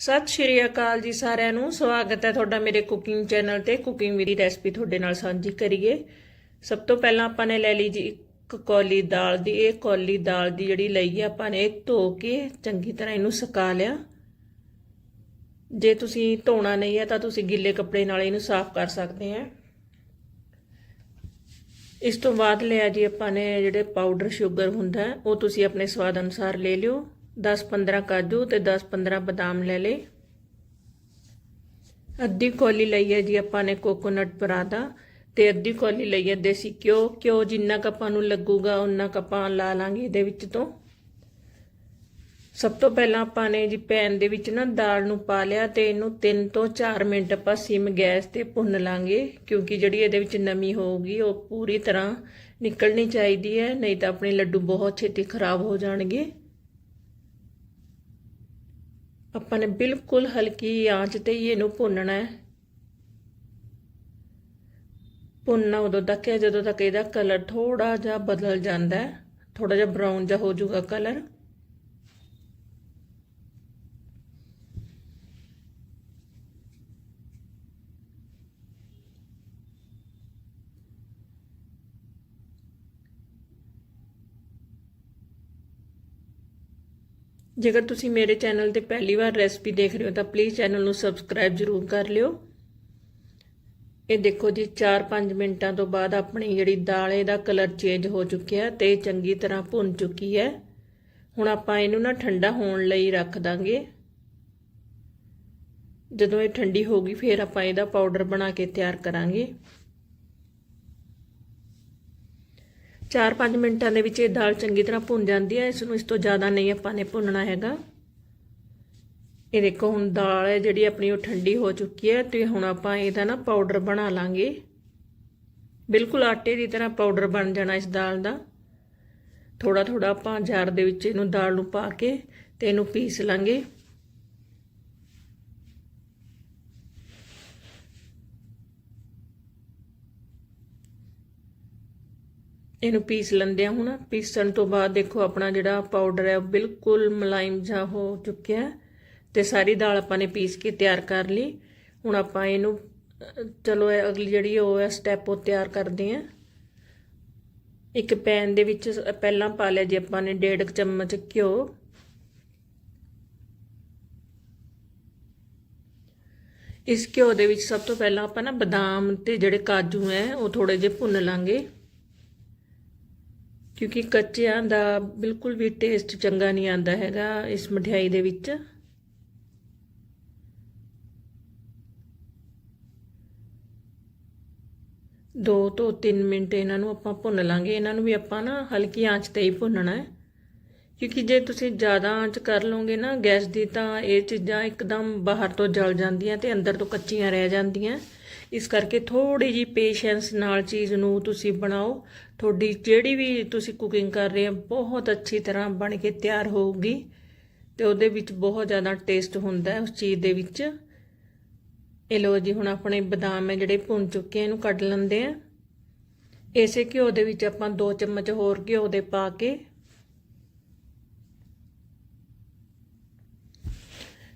ਸਤਿ ਸ਼੍ਰੀ ਅਕਾਲ ਜੀ ਸਾਰਿਆਂ ਨੂੰ। ਸਵਾਗਤ ਹੈ ਤੁਹਾਡਾ ਮੇਰੇ ਕੁਕਿੰਗ ਚੈਨਲ ਤੇ। ਕੁਕਿੰਗ ਮੇਰੀ ਰੈਸਪੀ ਤੁਹਾਡੇ ਨਾਲ ਸਾਂਝੀ ਕਰੀਏ। ਸਭ ਤੋਂ ਪਹਿਲਾਂ ਆਪਾਂ ਨੇ ਲੈ ਲਈ ਜੀ ਇੱਕ ਕੌਲੀ ਦਾਲ ਦੀ। ਇਹ ਕੌਲੀ ਦਾਲ ਦੀ ਜਿਹੜੀ ਲਈ ਹੈ ਆਪਾਂ ਨੇ ਇਹ ਧੋ ਕੇ ਚੰਗੀ ਤਰ੍ਹਾਂ ਇਹਨੂੰ ਸੁਕਾ ਲਿਆ। ਜੇ ਤੁਸੀਂ ਧੋਣਾ ਨਹੀਂ ਹੈ ਤਾਂ ਤੁਸੀਂ ਗਿੱਲੇ ਕੱਪੜੇ ਨਾਲ ਇਹਨੂੰ ਸਾਫ਼ ਕਰ ਸਕਦੇ ਆ ਇਸ ਤੋਂ ਬਾਅਦ ਲਿਆ ਜੀ ਆਪਾਂ ਨੇ ਜਿਹੜੇ ਪਾਊਡਰ ਸ਼ੂਗਰ ਹੁੰਦਾ ਉਹ ਤੁਸੀਂ ਆਪਣੇ ਸਵਾਦ ਅਨੁਸਾਰ ਲੈ ਲਿਓ। 10-15 ਕਾਜੂ ਤੇ 10-15 ਬਦਾਮ ਲੈ ਲਏ। ਅੱਧੀ ਕੋਲੀ ਲਈ ਹੈ ਜੀ ਆਪਾਂ ਨੇ ਕੋਕੋਨਟ ਪਰਾਦਾ ਤੇ ਅੱਧੀ ਕੋਲੀ ਲਈ ਹੈ ਦੇਸੀ ਘਿਓ। ਘਿਓ ਜਿੰਨਾ ਕ ਆਪਾਂ ਨੂੰ ਲੱਗੂਗਾ ਉਨਾ ਕ ਆਪਾਂ ਲਾ ਲਾਂਗੇ ਇਹਦੇ ਵਿੱਚ ਤੋਂ। ਸਭ ਤੋਂ ਪਹਿਲਾਂ ਆਪਾਂ ਨੇ ਜੀ ਪੈਨ ਦੇ ਵਿੱਚ ਨਾ ਦਾਲ ਨੂੰ ਪਾ ਲਿਆ ਤੇ ਇਹਨੂੰ 3 ਤੋਂ 4 ਮਿੰਟ ਆਪਾਂ ਸਿਮ ਗੈਸ ਤੇ ਭੁੰਨ ਲਾਂਗੇ ਕਿਉਂਕਿ ਜਿਹੜੀ ਇਹਦੇ ਵਿੱਚ ਨਮੀ ਹੋਊਗੀ, ਉਹ ਪੂਰੀ ਤਰ੍ਹਾਂ ਨਿਕਲਣੀ ਚਾਹੀਦੀ ਹੈ, ਨਹੀਂ ਤਾਂ ਆਪਣੇ ਲੱਡੂ ਬਹੁਤ ਛੇਤੀ ਖਰਾਬ ਹੋ ਜਾਣਗੇ। ਆਪਾਂ ਨੇ ਬਿਲਕੁਲ ਹਲਕੀ ਆਂਚ ਤੇ ਹੀ ਇਹਨੂੰ ਭੁੰਨਣਾ ਹੈ। ਭੁੰਨਣਾ ਉਦੋਂ ਤੱਕ ਹੈ ਜਦੋਂ ਤੱਕ ਇਹਦਾ ਕਲਰ ਥੋੜਾ ਜਿਹਾ ਬਦਲ ਜਾਂਦਾ ਹੈ। ਥੋੜਾ ਜਿਹਾ ਬਰਾਊਨ ਜਿਹਾ ਹੋ ਜਾਊਗਾ ਕਲਰ ਜੇਕਰ ਤੁਸੀਂ ਮੇਰੇ ਚੈਨਲ ਤੇ ਪਹਿਲੀ ਵਾਰ ਰੈਸਪੀ ਦੇਖ ਰਹੇ ਹੋ, ਤਾਂ ਪਲੀਜ਼ ਚੈਨਲ ਨੂੰ ਸਬਸਕ੍ਰਾਈਬ ਜ਼ਰੂਰ ਕਰ ਲਿਓ। ਇਹ ਦੇਖੋ ਜੀ 4-5 ਮਿੰਟਾਂ ਤੋਂ ਬਾਅਦ ਆਪਣੀ ਜਿਹੜੀ ਦਾਲ ਇਹਦਾ ਕਲਰ ਚੇਂਜ ਹੋ ਚੁੱਕਿਆ ਤੇ ਚੰਗੀ ਤਰ੍ਹਾਂ ਭੁੰਨ ਚੁੱਕੀ ਹੈ। ਹੁਣ ਆਪਾਂ ਇਹਨੂੰ ਨਾ ਠੰਡਾ ਹੋਣ ਲਈ ਰੱਖ ਦਾਂਗੇ। ਜਦੋਂ ਇਹ ਠੰਡੀ ਹੋ ਗਈ, ਫਿਰ ਆਪਾਂ ਇਹਦਾ ਪਾਊਡਰ ਬਣਾ ਕੇ ਤਿਆਰ ਕਰਾਂਗੇ। 4-5 ਮਿੰਟਾਂ ਦੇ ਵਿੱਚ ਇਹ ਦਾਲ ਚੰਗੀ ਤਰ੍ਹਾਂ ਭੁੰਨ ਜਾਂਦੀ ਹੈ। ਇਸ ਨੂੰ ਇਸ ਤੋਂ ਜ਼ਿਆਦਾ ਨਹੀਂ ਆਪਾਂ ਨੇ ਭੁੰਨਣਾ ਹੈਗਾ। ਇਹ ਦੇਖੋ, ਹੁਣ ਦਾਲ ਹੈ ਜਿਹੜੀ ਆਪਣੀ, ਉਹ ਠੰਡੀ ਹੋ ਚੁੱਕੀ ਹੈ ਤੇ ਹੁਣ ਆਪਾਂ ਇਹਦਾ ਨਾ ਪਾਊਡਰ ਬਣਾ ਲਾਂਗੇ। ਬਿਲਕੁਲ ਆਟੇ ਦੀ ਤਰ੍ਹਾਂ ਪਾਊਡਰ ਬਣ ਜਾਣਾ ਇਸ ਦਾਲ ਦਾ। ਥੋੜਾ ਥੋੜਾ ਆਪਾਂ ਜਾਰ ਦੇ ਵਿੱਚ ਇਹਨੂੰ ਦਾਲ ਨੂੰ ਪਾ ਕੇ ਤੇ ਇਹਨੂੰ ਪੀਸ ਲਾਂਗੇ। ਇਹਨੂੰ ਪੀਸ ਲੈਂਦੇ ਆ ਹੁਣ। ਪੀਸਣ ਤੋਂ ਬਾਅਦ ਦੇਖੋ ਆਪਣਾ ਜਿਹੜਾ ਪਾਊਡਰ ਹੈ ਉਹ ਬਿਲਕੁਲ ਮਲਾਈਮ ਜਿਹਾ ਹੋ ਚੁੱਕਿਆ ਹੈ ਤੇ ਸਾਰੀ ਦਾਲ ਆਪਾਂ ਨੇ ਪੀਸ ਕੇ ਤਿਆਰ ਕਰ ਲਈ। ਹੁਣ ਆਪਾਂ ਇਹਨੂੰ, ਚਲੋ ਇਹ ਅਗਲੀ ਜਿਹੜੀ ਉਹ ਹੈ ਸਟੈਪ ਉਹ ਤਿਆਰ ਕਰਦੇ ਆ ਇੱਕ ਪੈਨ ਦੇ ਵਿੱਚ ਪਹਿਲਾਂ ਪਾ ਲਿਆ ਜੀ ਆਪਾਂ ਨੇ ਡੇਢ ਚਮਚ ਘਿਓ। ਇਸ ਘਿਓ ਦੇ ਵਿੱਚ ਸਭ ਤੋਂ ਪਹਿਲਾਂ ਆਪਾਂ ਨਾ ਬਦਾਮ ਤੇ ਜਿਹੜੇ ਕਾਜੂ ਹੈ, ਉਹ ਥੋੜੇ ਜਿਹੇ ਭੁੰਨ ਲਾਂਗੇ। ਕਿਉਂਕਿ ਕੱਚਿਆਂ ਦਾ ਬਿਲਕੁਲ ਵੀ ਟੇਸਟ ਚੰਗਾ ਨਹੀਂ ਆਉਂਦਾ ਹੈਗਾ ਇਸ ਮਠਿਆਈ ਦੇ ਵਿੱਚ। ਦੋ ਤੋਂ 3 ਮਿੰਟ ਇਹਨਾਂ ਨੂੰ ਆਪਾਂ ਭੁੰਨ ਲਾਂਗੇ। ਇਹਨਾਂ ਨੂੰ ਵੀ ਆਪਾਂ ਨਾ ਹਲਕੀ ਆਂਚ ਤੇ ਹੀ ਭੁੰਨਣਾ ਹੈ। ਕਿਉਂਕਿ ਜੇ ਤੁਸੀਂ ਜ਼ਿਆਦਾ ਆਂਚ ਕਰ ਲਓਗੇ ਨਾ ਗੈਸ ਦੀ ਤਾਂ ਇਹ ਚੀਜ਼ਾਂ ਇੱਕਦਮ ਬਾਹਰ ਤੋਂ ਜਲ ਜਾਂਦੀਆਂ ਤੇ ਅੰਦਰ ਤੋਂ ਕੱਚੀਆਂ ਰਹਿ ਜਾਂਦੀਆਂ। ਇਸ ਕਰਕੇ ਥੋੜੀ ਜੀ ਪੇਸ਼ੈਂਸ ਨਾਲ ਚੀਜ਼ ਨੂੰ ਤੁਸੀਂ ਬਣਾਓ। ਤੁਹਾਡੀ ਜਿਹੜੀ ਵੀ ਤੁਸੀਂ ਕੁਕਿੰਗ ਕਰ ਰਹੇ ਹੋ, ਬਹੁਤ ਅੱਛੀ ਤਰ੍ਹਾਂ ਬਣ ਕੇ ਤਿਆਰ ਹੋਊਗੀ ਤੇ ਉਹਦੇ ਵਿੱਚ ਬਹੁਤ ਜ਼ਿਆਦਾ ਟੇਸਟ ਹੁੰਦਾ ਹੈ ਉਸ ਚੀਜ਼ ਦੇ ਵਿੱਚ। ਇਹ ਲੋ ਜੀ, ਹੁਣ ਆਪਣੇ ਬਦਾਮ ਹੈ ਜਿਹੜੇ ਭੁੰਨ ਚੁੱਕੇ ਇਹਨੂੰ ਕੱਢ ਲੈਂਦੇ ਆ। ਇਸੇ ਘਿਓ ਦੇ ਵਿੱਚ ਆਪਾਂ 2 ਚਮਚ ਹੋਰ ਘਿਓ ਦੇ ਪਾ ਕੇ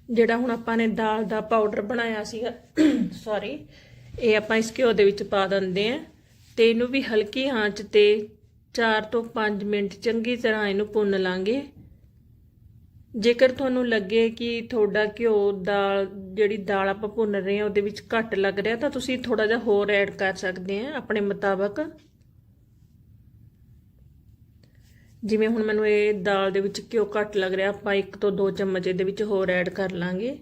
ਜਿਹੜਾ ਹੁਣ ਆਪਾਂ ਨੇ ਦਾਲ ਦਾ ਪਾਊਡਰ ਬਣਾਇਆ ਸੀਗਾ ਸੌਰੀ ਇਹ ਆਪਾਂ ਇਸ ਘਿਓ ਦੇ ਵਿੱਚ ਪਾ ਦਿੰਦੇ ਆ ਤੇ ਇਹਨੂੰ ਵੀ ਹਲਕੀ ਆਂਚ ਤੇ 4 ਤੋਂ 5 ਮਿੰਟ ਚੰਗੀ ਤਰ੍ਹਾਂ ਇਹਨੂੰ ਭੁੰਨ ਲਾਂਗੇ। ਜੇਕਰ ਤੁਹਾਨੂੰ ਲੱਗੇ ਕਿ ਤੁਹਾਡਾ ਘਿਓ ਦਾਲ, ਜਿਹੜੀ ਦਾਲ ਆਪਾਂ ਭੁੰਨ ਰਹੇ ਹਾਂ, ਉਹਦੇ ਵਿੱਚ ਘੱਟ ਲੱਗ ਰਿਹਾ, ਤਾਂ ਤੁਸੀਂ ਥੋੜਾ ਜਿਹਾ ਹੋਰ ਐਡ ਕਰ ਸਕਦੇ ਆ ਆਪਣੇ ਮੁਤਾਬਕ। ਜਿਵੇਂ ਹੁਣ ਮੈਨੂੰ ਇਹ ਦਾਲ ਦੇ ਵਿੱਚ ਘਿਓ ਘੱਟ ਲੱਗ ਰਿਹਾ, ਆਪਾਂ 1 ਤੋਂ 2 ਚਮਚ ਇਹਦੇ ਵਿੱਚ ਹੋਰ ਐਡ ਕਰ ਲਾਂਗੇ।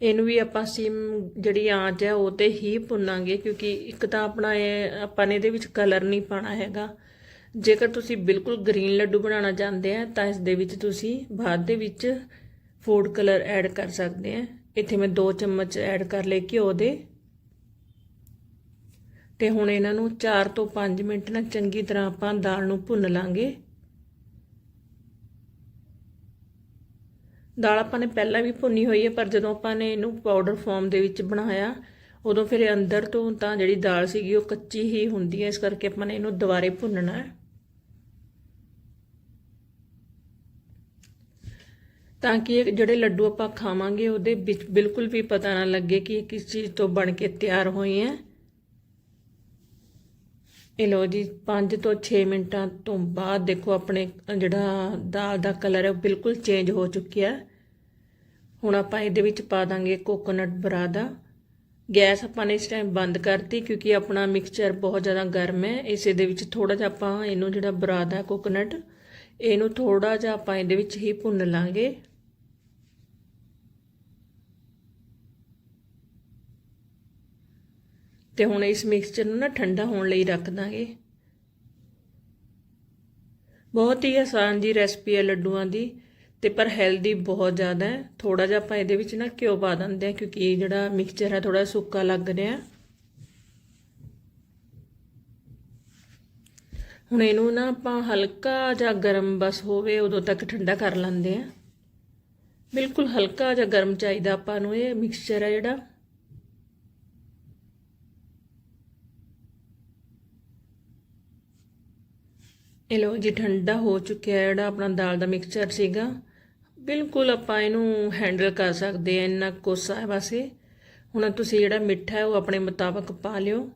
ਇਹਨੂੰ ਵੀ ਆਪਾਂ ਸਿਮ ਜਿਹੜੀ ਆਂਚ ਹੈ ਉਹ ਤੇ ਹੀ ਭੁੰਨਾਂਗੇ, ਕਿਉਂਕਿ ਇੱਕ ਤਾਂ ਆਪਣਾ ਇਹ, ਆਪਾਂ ਨੇ ਇਹਦੇ ਵਿੱਚ ਕਲਰ ਨਹੀਂ ਪਾਣਾ ਹੈਗਾ। ਜੇਕਰ ਤੁਸੀਂ ਬਿਲਕੁਲ ਗ੍ਰੀਨ ਲੱਡੂ ਬਣਾਉਣਾ ਚਾਹੁੰਦੇ ਆ, ਤਾਂ ਇਸ ਦੇ ਵਿੱਚ ਤੁਸੀਂ ਬਾਅਦ ਦੇ ਵਿੱਚ ਫੂਡ ਕਲਰ ਐਡ ਕਰ ਸਕਦੇ ਆ। ਇੱਥੇ ਮੈਂ 2 ਚਮਚ ਐਡ ਕਰ ਲਏ ਘਿਓ ਦੇ ਤੇ ਹੁਣ ਇਹਨਾਂ ਨੂੰ 4 ਤੋਂ 5 ਮਿੰਟ ਨਾਲ ਚੰਗੀ ਤਰ੍ਹਾਂ ਆਪਾਂ ਦਾਲ ਨੂੰ ਭੁੰਨ ਲਾਂਗੇ। ਦਾਲ ਆਪਾਂ ਨੇ ਪਹਿਲਾਂ ਵੀ ਭੁੰਨੀ ਹੋਈ ਹੈ, ਪਰ ਜਦੋਂ ਆਪਾਂ ਨੇ ਇਹਨੂੰ ਪਾਊਡਰ ਫਾਰਮ ਦੇ ਵਿੱਚ ਬਣਾਇਆ, ਉਦੋਂ ਫਿਰ ਅੰਦਰ ਤੋਂ ਤਾਂ ਜਿਹੜੀ ਦਾਲ ਸੀਗੀ ਉਹ ਕੱਚੀ ਹੀ ਹੁੰਦੀ ਹੈ, ਇਸ ਕਰਕੇ ਆਪਾਂ ਨੇ ਇਹਨੂੰ ਦੁਬਾਰੇ ਭੁੰਨਣਾ ਹੈ। ਤਾਂ ਕਿ ਇਹ ਜਿਹੜੇ ਲੱਡੂ ਆਪਾਂ ਖਾਵਾਂਗੇ, ਉਹਦੇ ਵਿੱਚ ਬਿਲਕੁਲ ਵੀ ਪਤਾ ਨਾ ਲੱਗੇ ਕਿ ਇਹ ਕਿਸ ਚੀਜ਼ ਤੋਂ ਬਣ ਕੇ ਤਿਆਰ ਹੋਏ ਹੈ। ਇਹ ਲੋ ਜੀ 5 ਤੋਂ 6 ਮਿੰਟਾਂ ਤੋਂ ਬਾਅਦ ਦੇਖੋ ਆਪਣੇ ਜਿਹੜਾ ਦਾਲ ਦਾ ਕਲਰ ਹੈ ਉਹ ਬਿਲਕੁਲ ਚੇਂਜ ਹੋ ਚੁੱਕਿਆ ਹੁਣ ਆਪਾਂ ਇਹਦੇ ਵਿੱਚ ਪਾ ਦਾਂਗੇ ਕੋਕੋਨਟ ਬਰਾਦਾ। ਗੈਸ ਆਪਾਂ ਨੇ ਇਸ ਟਾਈਮ ਬੰਦ ਕਰਤੀ ਕਿਉਂਕਿ ਆਪਣਾ ਮਿਕਸਚਰ ਬਹੁਤ ਜ਼ਿਆਦਾ ਗਰਮ ਹੈ। ਇਸੇ ਦੇ ਵਿੱਚ ਥੋੜਾ ਜਿਹਾ ਆਪਾਂ ਇਹਨੂੰ ਜਿਹੜਾ ਬਰਾਦਾ ਕੋਕੋਨਟ ਇਹਨੂੰ ਥੋੜਾ ਜਿਹਾ ਆਪਾਂ ਇਹਦੇ ਵਿੱਚ ਹੀ ਭੁੰਨ ਲਾਂਗੇ। ਤੇ ਹੁਣ ਇਸ ਮਿਕਸਚਰ ਨੂੰ ਨਾ ਠੰਡਾ ਹੋਣ ਲਈ ਰੱਖ ਦਾਂਗੇ। ਬਹੁਤ ਹੀ ਆਸਾਨ ਜੀ ਰੈਸਪੀ ਹੈ ਲੱਡੂਆਂ ਦੀ, ਤੇ ਪਰ ਹੈਲਦੀ ਬਹੁਤ ਜ਼ਿਆਦਾ ਹੈ। ਥੋੜਾ ਜਿਹਾ ਆਪਾਂ ਇਹਦੇ ਵਿੱਚ ਨਾ ਘਿਓ ਪਾ ਦਿੰਦੇ ਆ ਕਿਉਂਕਿ ਇਹ ਜਿਹੜਾ ਮਿਕਸਚਰ ਹੈ ਥੋੜਾ ਸੁੱਕਾ ਲੱਗ ਰਿਹਾ। ਹੁਣ ਇਹਨੂੰ ਨਾ ਆਪਾਂ ਹਲਕਾ ਜਿਹਾ ਗਰਮ ਬਸ ਹੋਵੇ, ਉਦੋਂ ਤੱਕ ਠੰਡਾ ਕਰ ਲੈਂਦੇ ਆ ਬਿਲਕੁਲ ਹਲਕਾ ਜਿਹਾ ਗਰਮ ਚਾਹੀਦਾ ਆਪਾਂ ਨੂੰ ਇਹ ਮਿਕਸਚਰ ਹੈ ਜਿਹੜਾ। ਇਹ ਲੋ ਜੀ, ਠੰਡਾ ਹੋ ਚੁੱਕਿਆ ਜਿਹੜਾ ਆਪਣਾ ਦਾਲ ਦਾ ਮਿਕਸਚਰ ਸੀਗਾ। ਬਿਲਕੁਲ ਆਪਾਂ ਇਹਨੂੰ ਹੈਂਡਲ ਕਰ ਸਕਦੇ ਆ ਇੰਨਾ ਕੋਸਾ ਹੈ ਵਸੇ। ਹੁਣ ਤੁਸੀਂ ਜਿਹੜਾ ਮਿੱਠਾ ਹੈ ਉਹ ਆਪਣੇ ਮੁਤਾਬਕ ਪਾ ਲਿਓ।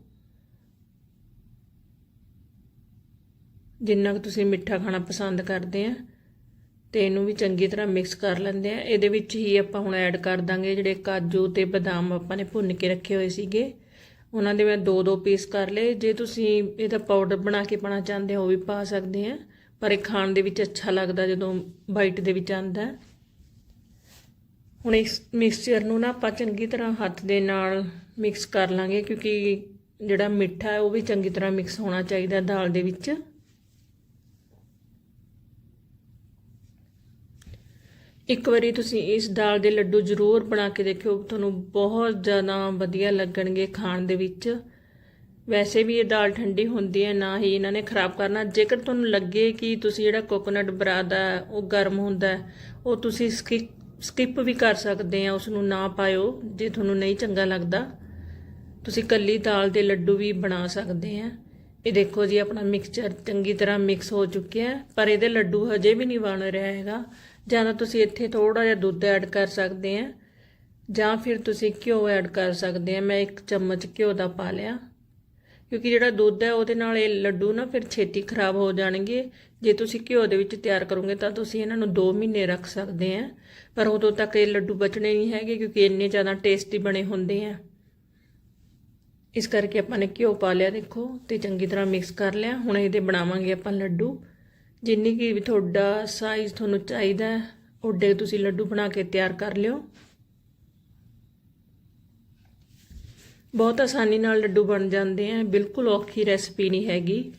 ਜਿੰਨਾ ਕੁ ਤੁਸੀਂ ਮਿੱਠਾ ਖਾਣਾ ਪਸੰਦ ਕਰਦੇ ਆ, ਤੇ ਇਹਨੂੰ ਵੀ ਚੰਗੀ ਤਰ੍ਹਾਂ ਮਿਕਸ ਕਰ ਲੈਂਦੇ ਆ। ਇਹਦੇ ਵਿੱਚ ਹੀ ਆਪਾਂ ਹੁਣ ਐਡ ਕਰ ਦਾਂਗੇ ਜਿਹੜੇ ਕਾਜੂ ਤੇ ਬਦਾਮ ਆਪਾਂ ਨੇ ਭੁੰਨ ਕੇ ਰੱਖੇ ਹੋਏ ਸੀਗੇ। ਉਹਨਾਂ ਦੇ ਮੈਂ ਦੋ ਦੋ ਪੀਸ ਕਰ ਲਏ। ਜੇ ਤੁਸੀਂ ਇਹਦਾ ਪਾਊਡਰ ਬਣਾ ਕੇ ਪਾਣਾ ਚਾਹੁੰਦੇ ਹੋ ਉਹ ਵੀ ਪਾ ਸਕਦੇ ਆ। ਪਰ ਇਹ ਖਾਣ ਦੇ ਵਿੱਚ ਅੱਛਾ ਲੱਗਦਾ ਜਦੋਂ ਬਾਈਟ ਦੇ ਵਿੱਚ ਆਂਦਾ ਹੁਣ ਇਸ ਮਿਕਸਚਰ ਨੂੰ ਨਾ ਆਪਾਂ ਚੰਗੀ ਤਰ੍ਹਾਂ ਹੱਥ ਦੇ ਨਾਲ ਮਿਕਸ ਕਰ ਲਾਂਗੇ ਕਿਉਂਕਿ ਜਿਹੜਾ ਮਿੱਠਾ ਹੈ ਉਹ ਵੀ ਚੰਗੀ ਤਰ੍ਹਾਂ ਮਿਕਸ ਹੋਣਾ ਚਾਹੀਦਾ ਦਾਲ ਦੇ ਵਿੱਚ। ਇੱਕ ਵਾਰੀ ਤੁਸੀਂ ਇਸ ਦਾਲ ਦੇ ਲੱਡੂ ਜ਼ਰੂਰ ਬਣਾ ਕੇ ਦੇਖਿਓ, ਤੁਹਾਨੂੰ ਬਹੁਤ ਜ਼ਿਆਦਾ ਵਧੀਆ ਲੱਗਣਗੇ ਖਾਣ ਦੇ ਵਿੱਚ। ਵੈਸੇ ਵੀ ਇਹ ਦਾਲ ਠੰਡੀ ਹੁੰਦੀ ਹੈ, ਨਾ ਹੀ ਇਹਨਾਂ ਨੇ ਖਰਾਬ ਕਰਨਾ। ਜੇਕਰ ਤੁਹਾਨੂੰ ਲੱਗੇ ਕਿ ਤੁਸੀਂ ਜਿਹੜਾ ਕੋਕੋਨਟ ਬਰਾਦ ਹੈ, ਉਹ ਗਰਮ ਹੁੰਦਾ ਉਹ ਤੁਸੀਂ ਸਕਿਪ ਵੀ ਕਰ ਸਕਦੇ ਆ ਉਸ ਨੂੰ ਨਾ ਪਾਇਓ, ਜੇ ਤੁਹਾਨੂੰ ਨਹੀਂ ਚੰਗਾ ਲੱਗਦਾ। ਤੁਸੀਂ ਕੱਲੀ ਦਾਲ ਦੇ ਲੱਡੂ ਵੀ ਬਣਾ ਸਕਦੇ ਆ। ਇਹ ਦੇਖੋ ਜੀ, ਆਪਣਾ ਮਿਕਸਚਰ ਚੰਗੀ ਤਰ੍ਹਾਂ ਮਿਕਸ ਹੋ ਚੁੱਕਿਆ ਪਰ ਇਹਦੇ ਲੱਡੂ ਹਜੇ ਵੀ ਨਹੀਂ ਬਣ ਰਿਹਾ ਹੈਗਾ। ਜਾਂ ਤਾਂ ਤੁਸੀਂ ਇੱਥੇ ਥੋੜਾ ਜਿਹਾ ਦੁੱਧ ਐਡ ਕਰ ਸਕਦੇ ਆ, ਜਾਂ ਫਿਰ ਤੁਸੀਂ ਘਿਓ ਐਡ ਕਰ ਸਕਦੇ ਆ। ਮੈਂ ਇੱਕ ਚਮਚ ਘਿਓ ਦਾ ਪਾ ਲਿਆ, ਕਿਉਂਕਿ ਜਿਹੜਾ ਦੁੱਧ ਹੈ ਉਹਦੇ ਨਾਲ ਇਹ ਲੱਡੂ ਨਾ ਫਿਰ ਛੇਤੀ ਖਰਾਬ ਹੋ ਜਾਣਗੇ। ਜੇ ਤੁਸੀਂ ਘਿਓ ਦੇ ਵਿੱਚ ਤਿਆਰ ਕਰੋਗੇ ਤਾਂ ਤੁਸੀਂ ਇਹਨਾਂ ਨੂੰ 2 ਮਹੀਨੇ ਰੱਖ ਸਕਦੇ ਆ, ਪਰ ਉਦੋਂ ਤੱਕ ਇਹ ਲੱਡੂ ਬਚਣੇ ਨਹੀਂ ਹੈਗੇ ਕਿਉਂਕਿ ਇੰਨੇ ਜ਼ਿਆਦਾ ਟੇਸਟੀ ਬਣੇ ਹੁੰਦੇ ਆ। ਇਸ ਕਰਕੇ ਆਪਾਂ ਨੇ ਘਿਓ ਪਾ ਲਿਆ, ਦੇਖੋ, ਤੇ ਚੰਗੀ ਤਰ੍ਹਾਂ ਮਿਕਸ ਕਰ ਲਿਆ। ਹੁਣ ਇਹਦੇ ਬਣਾਵਾਂਗੇ ਆਪਾਂ ਲੱਡੂ। ਜਿੰਨੀ ਕੀ ਵੀ ਤੁਹਾਡਾ ਸਾਈਜ਼ ਤੁਹਾਨੂੰ ਚਾਹੀਦਾ ਓਡੇ ਤੁਸੀਂ ਲੱਡੂ ਬਣਾ ਕੇ ਤਿਆਰ ਕਰ ਲਿਓ। ਬਹੁਤ ਆਸਾਨੀ ਨਾਲ ਲੱਡੂ ਬਣ ਜਾਂਦੇ ਆ, ਬਿਲਕੁਲ ਔਖੀ ਰੈਸਪੀ ਨਹੀਂ ਹੈਗੀ।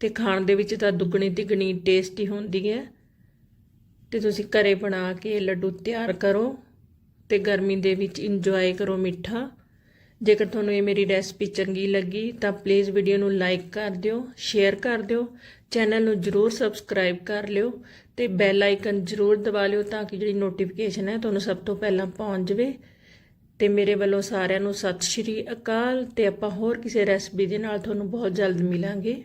ਤੇ ਖਾਣ ਦੇ ਵਿੱਚ ਤਾਂ ਦੁੱਗਣੀ ਤਿਗਣੀ ਟੇਸਟੀ ਹੁੰਦੀ ਹੈ। ਤੇ ਤੁਸੀਂ ਘਰੇ ਬਣਾ ਕੇ ਲੱਡੂ ਤਿਆਰ ਕਰੋ ਤੇ ਗਰਮੀ ਦੇ ਵਿੱਚ ਇੰਜੋਏ ਕਰੋ ਮਿੱਠਾ। ਜੇਕਰ ਤੁਹਾਨੂੰ ਇਹ ਮੇਰੀ ਰੈਸਪੀ ਚੰਗੀ ਲੱਗੀ ਤਾਂ ਪਲੀਜ਼ ਵੀਡੀਓ ਨੂੰ ਲਾਈਕ ਕਰ ਦਿਓ ਸ਼ੇਅਰ ਕਰ ਦਿਓ ਚੈਨਲ ਨੂੰ ਜਰੂਰ ਸਬਸਕ੍ਰਾਈਬ ਕਰ ਲਿਓ ਤੇ ਬੈਲ ਆਈਕਨ ਜਰੂਰ ਦਬਾ ਲਿਓ ਤਾਂ ਕਿ ਜਿਹੜੀ ਨੋਟੀਫਿਕੇਸ਼ਨ ਹੈ ਤੁਹਾਨੂੰ ਸਭ ਤੋਂ ਪਹਿਲਾਂ ਪਹੁੰਚ ਜਾਵੇ। ਤੇ ਮੇਰੇ ਵੱਲੋਂ ਸਾਰਿਆਂ ਨੂੰ ਸਤਿ ਸ਼੍ਰੀ ਅਕਾਲ ਤੇ ਆਪਾਂ ਹੋਰ ਕਿਸੇ ਰੈਸਪੀ ਦੇ ਨਾਲ ਤੁਹਾਨੂੰ ਬਹੁਤ ਜਲਦ ਮਿਲਾਂਗੇ।